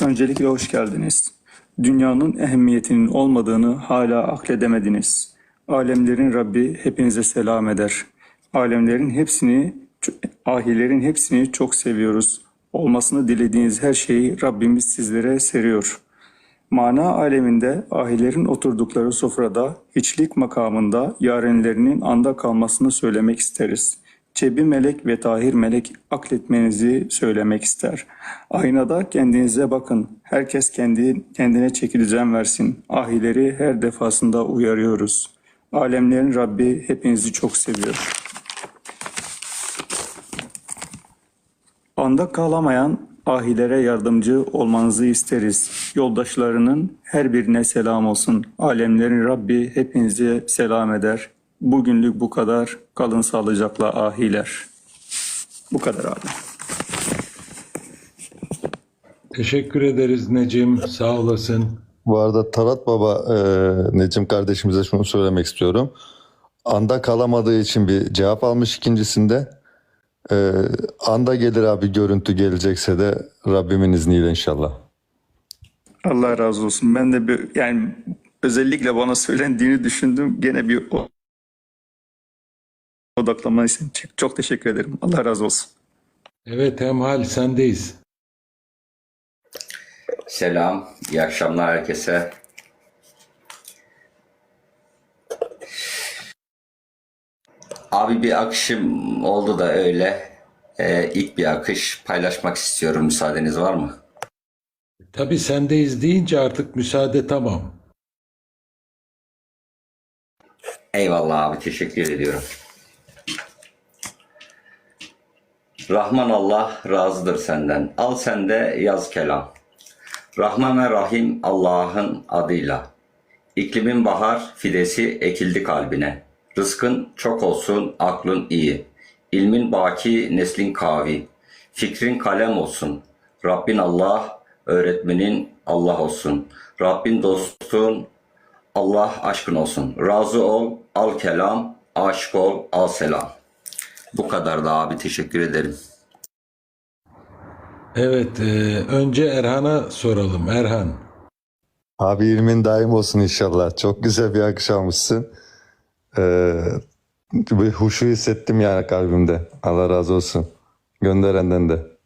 Öncelikle hoş geldiniz. Dünyanın ehemmiyetinin olmadığını hala akledemediniz. Alemlerin Rabbi hepinize selam eder. Alemlerin hepsini, ahilerin hepsini çok seviyoruz. Olmasını dilediğiniz her şeyi Rabbimiz sizlere seriyor. Mana aleminde ahilerin oturdukları sofrada hiçlik makamında yarenlerinin anda kalmasını söylemek isteriz. Cebi melek ve tahir melek akletmenizi söylemek ister. Aynada kendinize bakın. Herkes kendi kendine çeki versin. Ahileri her defasında uyarıyoruz. Alemlerin Rabbi hepinizi çok seviyor. Anda kalamayan ahilere yardımcı olmanızı isteriz. Yoldaşlarının her birine selam olsun. Alemlerin Rabbi hepinize selam eder. Bugünlük bu kadar. Kalın sağlıcakla ahiler. Bu kadar abi. Teşekkür ederiz Necim. Sağ olasın. Bu arada Talat Baba e, Necim kardeşimize şunu söylemek istiyorum. Anda kalamadığı için bir cevap almış ikincisinde. E, anda gelir abi görüntü gelecekse de Rabbimin izniyle inşallah. Allah razı olsun. Ben de bir, yani özellikle bana söylendiğini düşündüm. Gene bir o- odaklanman için çok- çok teşekkür ederim. Allah razı olsun. Evet Emhal sendeyiz. Selam, iyi akşamlar herkese. Abi bir akışım oldu da öyle. Ee, ilk bir akış paylaşmak istiyorum. Müsaadeniz var mı? Tabii sendeyiz deyince artık müsaade tamam. Eyvallah abi, teşekkür ediyorum. Rahman Allah razıdır senden. Al sende yaz kelam. Rahman ve Rahim Allah'ın adıyla. İklimin bahar fidesi ekildi kalbine. Rızkın çok olsun, aklın iyi. İlmin baki, neslin kavi. Fikrin kalem olsun. Rabbin Allah, öğretmenin Allah olsun. Rabbin dostun Allah aşkın olsun. Razı ol, al kelam, aşık ol, al selam. Bu kadar da abi teşekkür ederim. Evet e, önce Erhan'a soralım. Erhan. Abi ilmin daim olsun inşallah. Çok güzel bir akış almışsın. E, bir huşu hissettim yani kalbimde. Allah razı olsun. Gönderenden de.